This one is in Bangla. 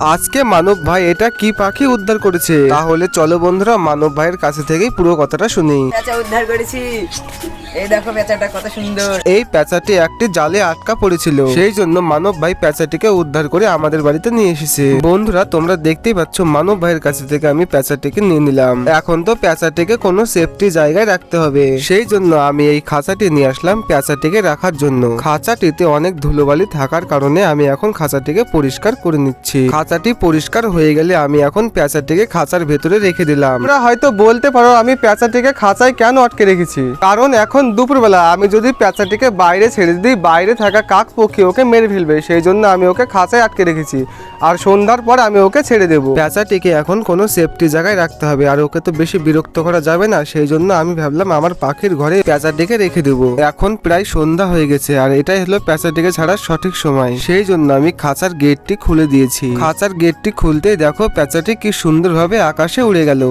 আজকে মানব ভাই এটা কি পাখি উদ্ধার করেছে? তাহলে চলো বন্ধুরা, মানব ভাইয়ের কাছে থেকেই পুরো কথাটা শুনি। উদ্ধার করেছি। এই দেখো পেঁচাটা কত সুন্দর। এই পেঁচাটি একটি জালে আটকা পড়েছিল। সেই জন্য মানব ভাই পেঁচাটিকে উদ্ধার করে আমাদের বাড়িতে নিয়ে এসেছে। বন্ধুরা, তোমরা দেখতেই পাচ্ছ, মানব ভাইয়ের কাছে থেকে আমি পেঁচাটিকে নিয়ে নিলাম। এখন তো পেঁচাটিকে কোনো সেফটি জায়গায় রাখতে হবে। সেই জন্য আমি এই খাঁচাটি নিয়ে আসলাম পেঁচাটিকে রাখার জন্য। খাঁচাটিতে অনেক ধুলোবালি থাকার কারণে আমি এখন খাঁচাটিকে পরিষ্কার করে নিচ্ছি। খাঁচাটি পরিষ্কার হয়ে গেলে আমি এখন পেঁচাটিকে খাঁচার ভেতরে রেখে দিলাম। তোমরা হয়তো বলতে পারো, আমি পেঁচাটিকে খাঁচায় কেন আটকে রেখেছি? কারণ এখন দুপুরবেলা আমি যদি প্যাঁচাটিকে বাইরে ছেড়ে দিই, বাইরে থাকা কাক পক্ষী ওকে মেরে ফেলবে, সেই জন্য আমি ওকে খাঁচায় আটকে রেখেছি। আর সন্ধ্যার পর আমি ওকে ছেড়ে দেবো। প্যাঁচাটিকে এখন কোনো সেফটি জায়গায় রাখতে হবে, আর ওকে তো বেশি বিরক্ত করা যাবে না, সেই জন্য আমি ভাবলাম আমার পাখির ঘরে প্যাঁচাটিকে রেখে দেবো। এখন প্রায় সন্ধ্যা হয়ে গেছে, আর এটাই হলো প্যাঁচাটিকে ছাড়ার সঠিক সময়। সেই জন্য আমি খাঁচার গেটটি খুলে দিয়েছি। খাঁচার গেটটি খুলতেই দেখো পেঁচাটি কি সুন্দরভাবে আকাশে উড়ে গেল।